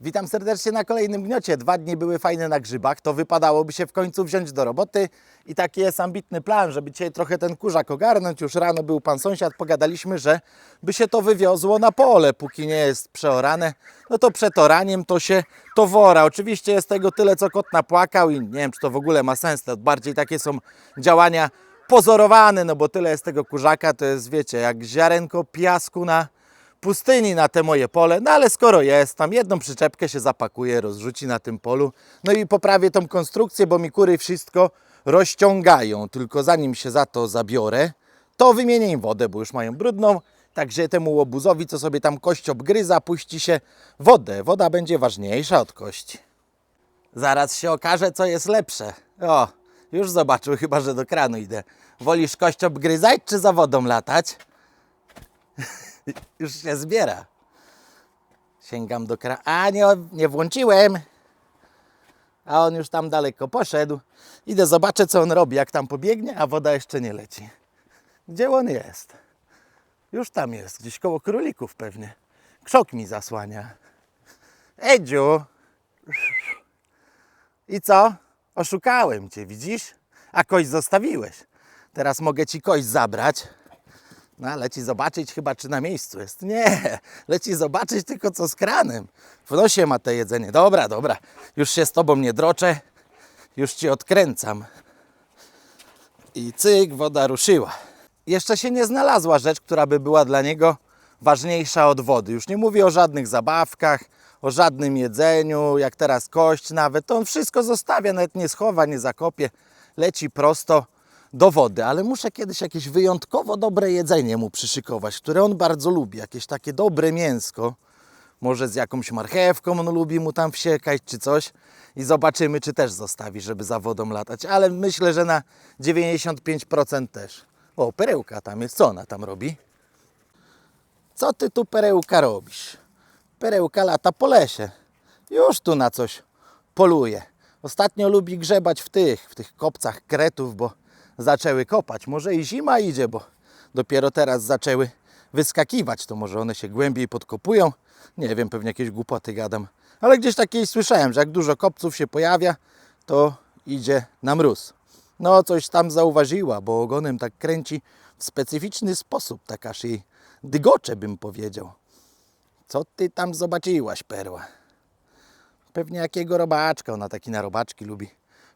Witam serdecznie na kolejnym gniocie. Dwa dni były fajne na grzybach, to wypadałoby się w końcu wziąć do roboty i taki jest ambitny plan, żeby dzisiaj trochę ten kurzak ogarnąć. Już rano był pan sąsiad, pogadaliśmy, że by się to wywiozło na pole, póki nie jest przeorane. No to przed oraniem to się to wora. Oczywiście jest tego tyle, co kot napłakał i nie wiem, czy to w ogóle ma sens. To bardziej takie są działania pozorowane, no bo tyle jest tego kurzaka, to jest, wiecie, jak ziarenko piasku na pustyni na te moje pole, no ale skoro jest, tam jedną przyczepkę się zapakuje, rozrzuci na tym polu, no i poprawię tą konstrukcję, bo mi kury wszystko rozciągają, tylko zanim się za to zabiorę, to wymienię im wodę, bo już mają brudną, także temu łobuzowi, co sobie tam kość obgryza, puści się wodę, woda będzie ważniejsza od kości. Zaraz się okaże, co jest lepsze. O, już zobaczył, chyba że do kranu idę. Wolisz kość obgryzać, czy za wodą latać? Już się zbiera. Sięgam do kranu. A, nie, nie włączyłem. A on już tam daleko poszedł. Idę, zobaczę, co on robi, jak tam pobiegnie, a woda jeszcze nie leci. Gdzie on jest? Już tam jest, gdzieś koło królików pewnie. Krzok mi zasłania. Edziu! I co? Oszukałem cię, widzisz? A kość zostawiłeś. Teraz mogę ci kość zabrać. No, leci zobaczyć chyba, czy na miejscu jest. Nie, leci zobaczyć tylko co z kranem. W nosie ma to jedzenie. Dobra, dobra. Już się z tobą nie droczę. Już ci odkręcam. I cyk, woda ruszyła. Jeszcze się nie znalazła rzecz, która by była dla niego ważniejsza od wody. Już nie mówię o żadnych zabawkach, o żadnym jedzeniu, jak teraz kość nawet. To on wszystko zostawia, nawet nie schowa, nie zakopie. Leci prosto do wody, ale muszę kiedyś jakieś wyjątkowo dobre jedzenie mu przyszykować, które on bardzo lubi. Jakieś takie dobre mięsko. Może z jakąś marchewką on lubi mu tam wsiekać czy coś. I zobaczymy, czy też zostawi, żeby za wodą latać. Ale myślę, że na 95% też. O, perełka tam jest. Co ona tam robi? Co ty tu perełka robisz? Perełka lata po lesie. Już tu na coś poluje. Ostatnio lubi grzebać w tych, w tych kopcach kretów, bo zaczęły kopać. Może i zima idzie, bo dopiero teraz zaczęły wyskakiwać. To może one się głębiej podkopują. Nie wiem, pewnie jakieś głupoty gadam. Ale gdzieś takiej słyszałem, że jak dużo kopców się pojawia, to idzie na mróz. No, coś tam zauważyła, bo ogonem tak kręci w specyficzny sposób, tak aż jej dygocze bym powiedział. Co ty tam zobaczyłaś, perła? Pewnie jakiego robaczka, ona taki na robaczki lubi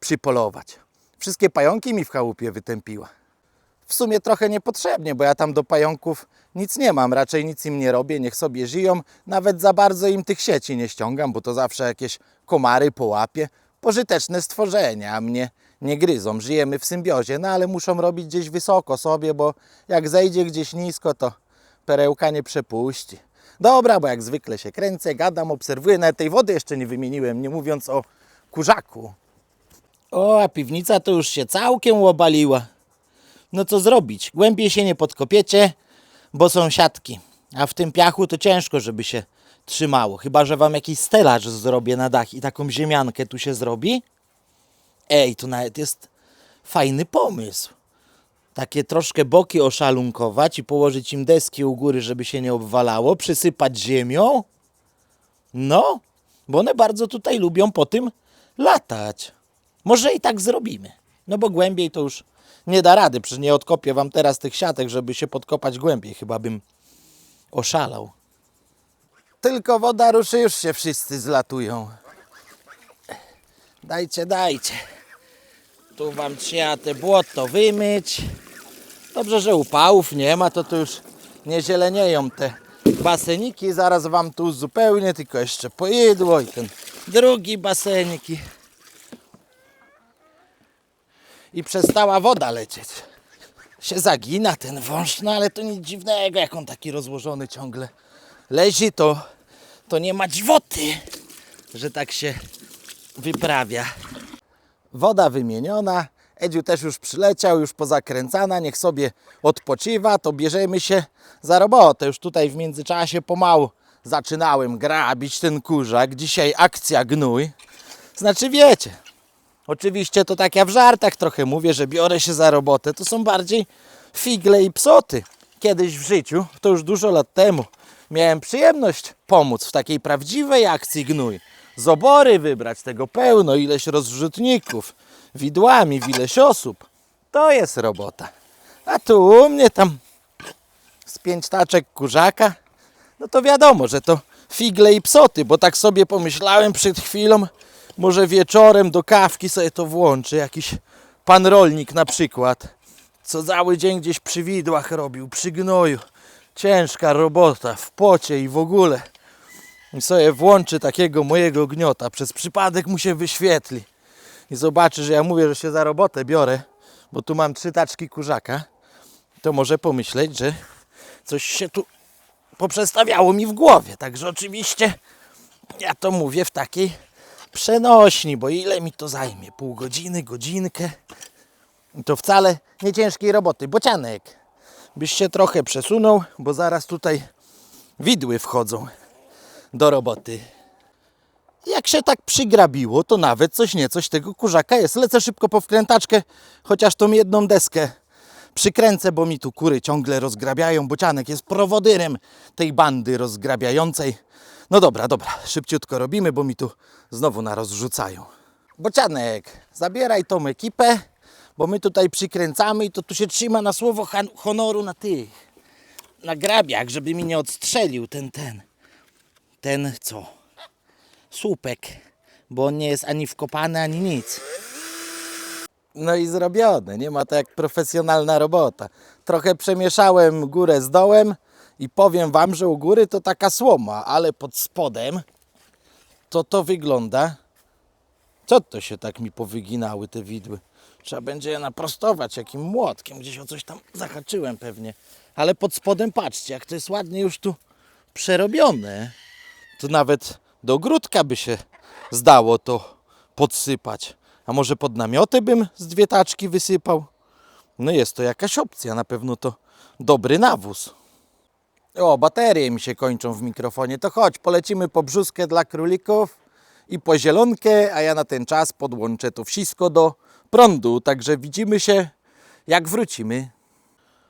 przypolować. Wszystkie pająki mi w chałupie wytępiła. W sumie trochę niepotrzebnie, bo ja tam do pająków nic nie mam, raczej nic im nie robię, niech sobie żyją. Nawet za bardzo im tych sieci nie ściągam, bo to zawsze jakieś komary połapie. Pożyteczne stworzenia, a mnie nie gryzą. Żyjemy w symbiozie, no ale muszą robić gdzieś wysoko sobie, bo jak zejdzie gdzieś nisko, to perełka nie przepuści. Dobra, bo jak zwykle się kręcę, gadam, obserwuję. Nawet tej wody jeszcze nie wymieniłem, nie mówiąc o kurzaku. O, a piwnica to już się całkiem obaliła. No co zrobić? Głębiej się nie podkopiecie, bo są siatki. A w tym piachu to ciężko, żeby się trzymało. Chyba, że wam jakiś stelaż zrobię na dach i taką ziemiankę tu się zrobi. Ej, to nawet jest fajny pomysł. Takie troszkę boki oszalunkować i położyć im deski u góry, żeby się nie obwalało, przysypać ziemią. No, bo one bardzo tutaj lubią po tym latać. Może i tak zrobimy. No bo głębiej to już nie da rady. Przecież nie odkopię wam teraz tych siatek, żeby się podkopać głębiej. Chyba bym oszalał. Tylko woda ruszy, już się wszyscy zlatują. Dajcie, dajcie. Tu wam trzeba te błoto wymyć. Dobrze, że upałów nie ma, to tu już nie zielenieją te baseniki. Zaraz wam tu zupełnie, tylko jeszcze pojedło i ten drugi baseniki i przestała woda lecieć. Się zagina ten wąż, no ale to nic dziwnego, jak on taki rozłożony ciągle lezi, to, to nie ma dziwoty, że tak się wyprawia. Woda wymieniona, Edziu też już przyleciał, już pozakręcana, niech sobie odpoczywa, to bierzemy się za robotę. Już tutaj w międzyczasie pomału zaczynałem grabić ten kurzak. Dzisiaj akcja gnój. Znaczy wiecie, Oczywiście to tak ja w żartach trochę mówię, że biorę się za robotę. To są bardziej figle i psoty. Kiedyś w życiu, to już dużo lat temu, miałem przyjemność pomóc w takiej prawdziwej akcji gnój. Z obory wybrać tego pełno, ileś rozrzutników, widłami, w ileś osób. To jest robota. A tu u mnie tam z pięć taczek kurzaka, no to wiadomo, że to figle i psoty, bo tak sobie pomyślałem przed chwilą, może wieczorem do kawki sobie to włączy jakiś pan rolnik na przykład, co cały dzień gdzieś przy widłach robił, przy gnoju. Ciężka robota, w pocie i w ogóle. I sobie włączy takiego mojego gniota, przez przypadek mu się wyświetli. I zobaczy, że ja mówię, że się za robotę biorę, bo tu mam trzy taczki kurzaka, to może pomyśleć, że coś się tu poprzestawiało mi w głowie. Także oczywiście ja to mówię w takiej przenośni, bo ile mi to zajmie? Pół godziny, godzinkę? To wcale nie ciężkiej roboty. Bocianek, byś się trochę przesunął, bo zaraz tutaj widły wchodzą do roboty. Jak się tak przygrabiło, to nawet coś niecoś tego kurzaka jest. Lecę szybko po wkrętaczkę, chociaż tą jedną deskę przykręcę, bo mi tu kury ciągle rozgrabiają. Bocianek jest prowodyrem tej bandy rozgrabiającej. No dobra, dobra, szybciutko robimy, bo mi tu znowu narozrzucają. Bocianek, zabieraj tą ekipę, bo my tutaj przykręcamy i to tu się trzyma na słowo honoru na tych, na grabiach, żeby mi nie odstrzelił ten, ten, ten co? Słupek, bo on nie jest ani wkopany, ani nic. No i zrobione, nie ma to jak profesjonalna robota. Trochę przemieszałem górę z dołem i powiem Wam, że u góry to taka słoma, ale pod spodem to to wygląda. Co to się tak mi powyginały te widły? Trzeba będzie je naprostować jakim młotkiem, gdzieś o coś tam zahaczyłem pewnie. Ale pod spodem patrzcie, jak to jest ładnie już tu przerobione. To nawet do ogródka by się zdało to podsypać. A może pod namioty bym z dwie taczki wysypał? No jest to jakaś opcja, na pewno to dobry nawóz. O, baterie mi się kończą w mikrofonie. To chodź, polecimy po brzuskę dla królików i po zielonkę, a ja na ten czas podłączę to wszystko do prądu. Także widzimy się, jak wrócimy.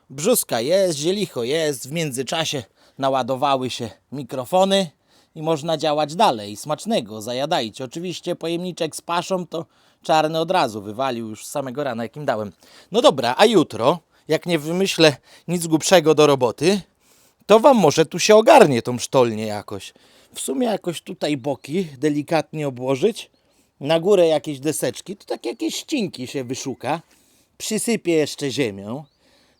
Brzuska jest, zielicho jest, w międzyczasie naładowały się mikrofony i można działać dalej. Smacznego, zajadajcie. Oczywiście pojemniczek z paszą to czarny od razu wywalił już z samego rana, jakim dałem. No dobra, a jutro, jak nie wymyślę nic głupszego do roboty, to wam może tu się ogarnie tą sztolnię jakoś. W sumie jakoś tutaj boki delikatnie obłożyć, na górę jakieś deseczki, to tak jakieś ścinki się wyszuka, przysypię jeszcze ziemią,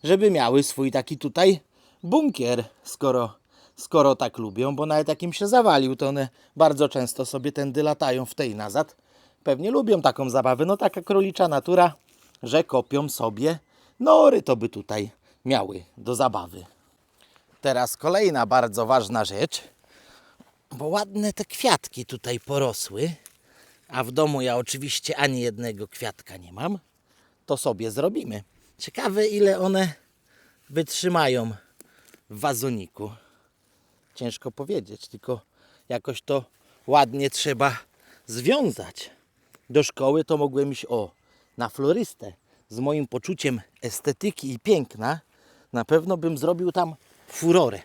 żeby miały swój taki tutaj bunkier, skoro, skoro tak lubią, bo nawet jak im się zawalił, to one bardzo często sobie tędy latają w tej nazad. Pewnie lubią taką zabawę, no taka królicza natura, że kopią sobie nory to by tutaj miały do zabawy. Teraz kolejna bardzo ważna rzecz, bo ładne te kwiatki tutaj porosły, a w domu ja oczywiście ani jednego kwiatka nie mam, to sobie zrobimy. Ciekawe ile one wytrzymają w wazoniku. Ciężko powiedzieć, tylko jakoś to ładnie trzeba związać. Do szkoły to mogłem iść o na florystę. Z moim poczuciem estetyki i piękna na pewno bym zrobił tam furorę.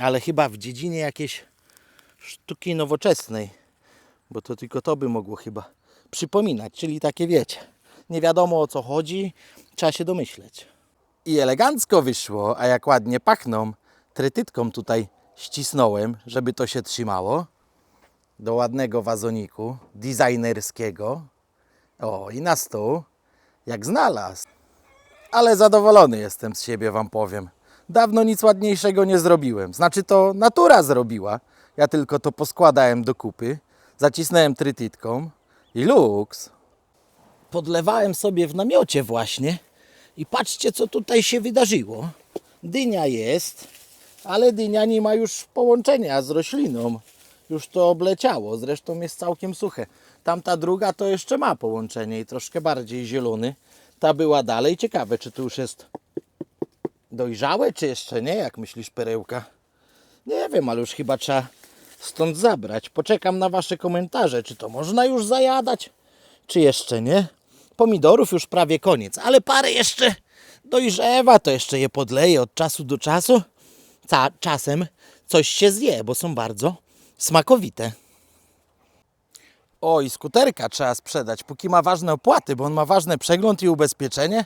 Ale chyba w dziedzinie jakiejś sztuki nowoczesnej, bo to tylko to by mogło chyba przypominać, czyli takie wiecie, nie wiadomo o co chodzi, trzeba się domyśleć. I elegancko wyszło, a jak ładnie pachną, trytytką tutaj ścisnąłem, żeby to się trzymało do ładnego wazoniku, designerskiego. O, i na stół, jak znalazł. Ale zadowolony jestem z siebie, wam powiem. Dawno nic ładniejszego nie zrobiłem. Znaczy to natura zrobiła. Ja tylko to poskładałem do kupy, zacisnąłem trytitką i luks. Podlewałem sobie w namiocie właśnie i patrzcie, co tutaj się wydarzyło. Dynia jest, ale dynia nie ma już połączenia z rośliną. Już to obleciało, zresztą jest całkiem suche. Tamta druga to jeszcze ma połączenie i troszkę bardziej zielony. Ta była dalej. Ciekawe, czy tu już jest dojrzałe, czy jeszcze nie? Jak myślisz, perełka? Nie wiem, ale już chyba trzeba stąd zabrać. Poczekam na Wasze komentarze, czy to można już zajadać, czy jeszcze nie. Pomidorów już prawie koniec, ale parę jeszcze dojrzewa, to jeszcze je podleję od czasu do czasu. Ca czasem coś się zje, bo są bardzo smakowite. O, i skuterka trzeba sprzedać, póki ma ważne opłaty, bo on ma ważny przegląd i ubezpieczenie.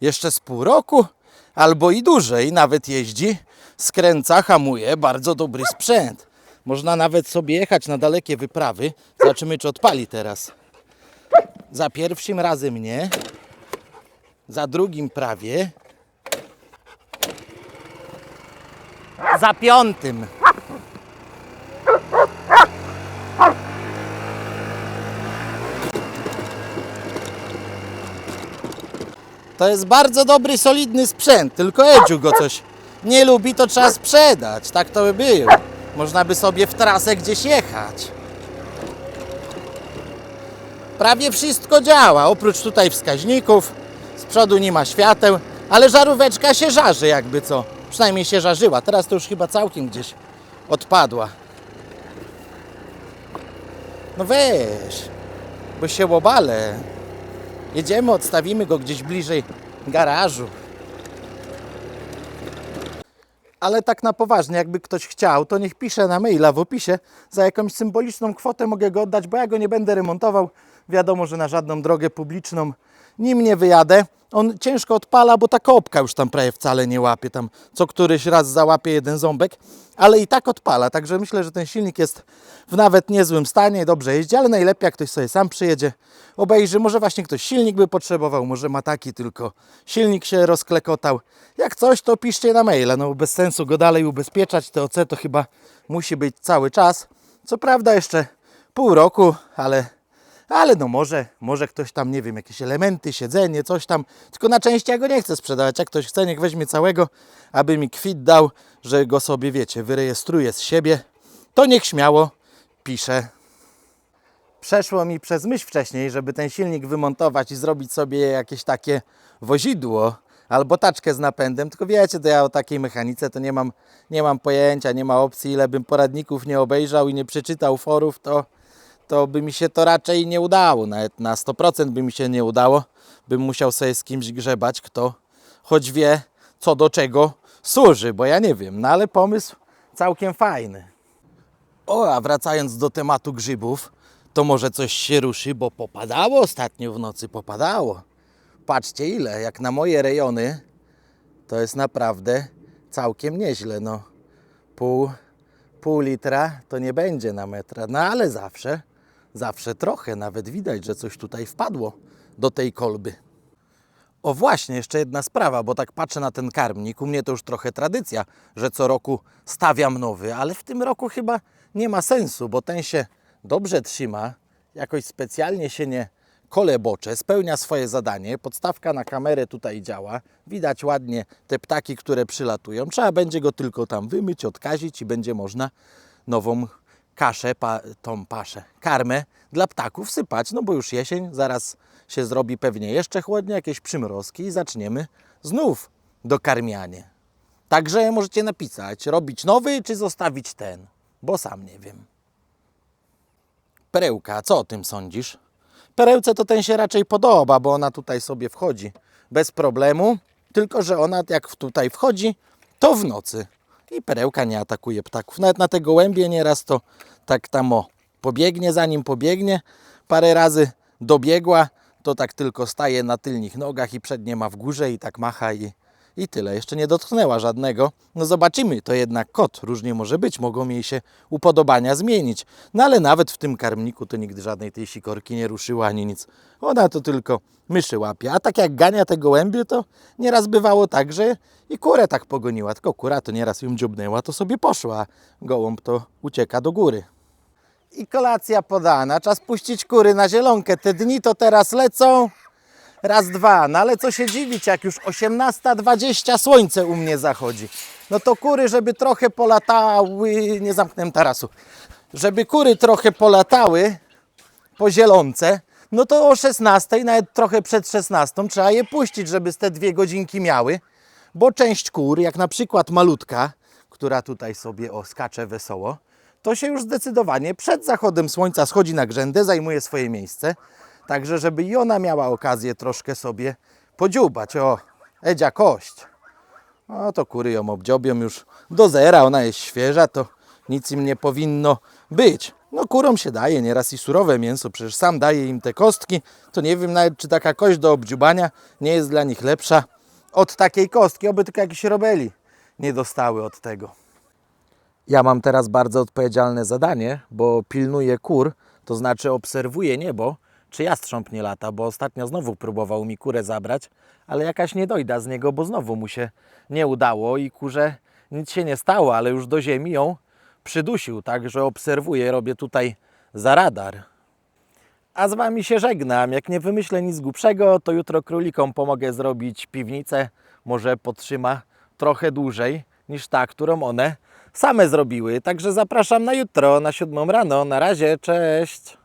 Jeszcze z pół roku, albo i dłużej. Nawet jeździ, skręca, hamuje. Bardzo dobry sprzęt. Można nawet sobie jechać na dalekie wyprawy. Zobaczymy, czy odpali teraz. Za pierwszym razem nie. Za drugim prawie. Za piątym. To jest bardzo dobry, solidny sprzęt, tylko Edziu go coś nie lubi, to trzeba sprzedać. Tak to by było. Można by sobie w trasę gdzieś jechać. Prawie wszystko działa, oprócz tutaj wskaźników. Z przodu nie ma świateł, ale żaróweczka się żarzy jakby co. Przynajmniej się żarzyła. Teraz to już chyba całkiem gdzieś odpadła. No weź, bo się łobale. Jedziemy, odstawimy go gdzieś bliżej garażu. Ale tak na poważnie, jakby ktoś chciał, to niech pisze na maila w opisie. Za jakąś symboliczną kwotę mogę go oddać, bo ja go nie będę remontował. Wiadomo, że na żadną drogę publiczną nim nie wyjadę. On ciężko odpala, bo ta kopka już tam prawie wcale nie łapie. Tam co któryś raz załapie jeden ząbek, ale i tak odpala. Także myślę, że ten silnik jest w nawet niezłym stanie, dobrze jeździ, ale najlepiej jak ktoś sobie sam przyjedzie, obejrzy. Może właśnie ktoś silnik by potrzebował, może ma taki tylko silnik się rozklekotał. Jak coś, to piszcie na maila. No bez sensu go dalej ubezpieczać. TOC to chyba musi być cały czas. Co prawda jeszcze pół roku, ale ale no może, może ktoś tam, nie wiem, jakieś elementy, siedzenie, coś tam. Tylko na części ja go nie chcę sprzedawać. Jak ktoś chce, niech weźmie całego, aby mi kwit dał, że go sobie, wiecie, wyrejestruje z siebie. To niech śmiało pisze. Przeszło mi przez myśl wcześniej, żeby ten silnik wymontować i zrobić sobie jakieś takie wozidło albo taczkę z napędem. Tylko wiecie, to ja o takiej mechanice to nie mam, nie mam pojęcia, nie ma opcji, ile bym poradników nie obejrzał i nie przeczytał forów, to to by mi się to raczej nie udało. Nawet na 100% by mi się nie udało. Bym musiał sobie z kimś grzebać, kto choć wie, co do czego służy, bo ja nie wiem. No ale pomysł całkiem fajny. O, a wracając do tematu grzybów, to może coś się ruszy, bo popadało ostatnio w nocy, popadało. Patrzcie ile, jak na moje rejony, to jest naprawdę całkiem nieźle. No, pół, pół litra to nie będzie na metra, no ale zawsze, zawsze trochę, nawet widać, że coś tutaj wpadło do tej kolby. O właśnie, jeszcze jedna sprawa, bo tak patrzę na ten karmnik. U mnie to już trochę tradycja, że co roku stawiam nowy, ale w tym roku chyba nie ma sensu, bo ten się dobrze trzyma, jakoś specjalnie się nie kolebocze, spełnia swoje zadanie. Podstawka na kamerę tutaj działa. Widać ładnie te ptaki, które przylatują. Trzeba będzie go tylko tam wymyć, odkazić i będzie można nową kaszę, pa, tą paszę, karmę dla ptaków sypać, no bo już jesień, zaraz się zrobi pewnie jeszcze chłodnie, jakieś przymrozki i zaczniemy znów dokarmianie. Także możecie napisać, robić nowy czy zostawić ten, bo sam nie wiem. Perełka, co o tym sądzisz? Perełce to ten się raczej podoba, bo ona tutaj sobie wchodzi bez problemu, tylko że ona jak tutaj wchodzi, to w nocy. I perełka nie atakuje ptaków. Nawet na te gołębie nieraz to tak tam o, pobiegnie, zanim pobiegnie, parę razy dobiegła, to tak tylko staje na tylnych nogach i przednie ma w górze i tak macha i, i tyle. Jeszcze nie dotknęła żadnego. No zobaczymy, to jednak kot. Różnie może być, mogą jej się upodobania zmienić. No ale nawet w tym karmniku to nigdy żadnej tej sikorki nie ruszyła ani nic. Ona to tylko myszy łapie. A tak jak gania te gołębie, to nieraz bywało tak, że i kurę tak pogoniła. Tylko kura to nieraz ją dziobnęła, to sobie poszła. Gołąb to ucieka do góry. I kolacja podana. Czas puścić kury na zielonkę. Te dni to teraz lecą. Raz, dwa. No ale co się dziwić, jak już 18.20 słońce u mnie zachodzi. No to kury, żeby trochę polatały, nie zamknę tarasu, żeby kury trochę polatały po zielonce, no to o 16, nawet trochę przed 16 trzeba je puścić, żeby te dwie godzinki miały, bo część kur, jak na przykład malutka, która tutaj sobie o skacze wesoło, to się już zdecydowanie przed zachodem słońca schodzi na grzędę, zajmuje swoje miejsce, także żeby i ona miała okazję troszkę sobie podziubać. O, Edzia kość. No to kury ją obdziobią już do zera, ona jest świeża, to nic im nie powinno być. No kurom się daje nieraz i surowe mięso, przecież sam daje im te kostki, to nie wiem nawet czy taka kość do obdziubania nie jest dla nich lepsza od takiej kostki, oby tylko jakieś robeli nie dostały od tego. Ja mam teraz bardzo odpowiedzialne zadanie, bo pilnuję kur, to znaczy obserwuję niebo, czy jastrząb nie lata, bo ostatnio znowu próbował mi kurę zabrać, ale jakaś niedojda z niego, bo znowu mu się nie udało i kurze nic się nie stało, ale już do ziemi ją przydusił, także obserwuję, robię tutaj za radar. A z Wami się żegnam. Jak nie wymyślę nic głupszego, to jutro królikom pomogę zrobić piwnicę. Może potrzyma trochę dłużej niż ta, którą one same zrobiły. Także zapraszam na jutro, na siódmą rano. Na razie, cześć!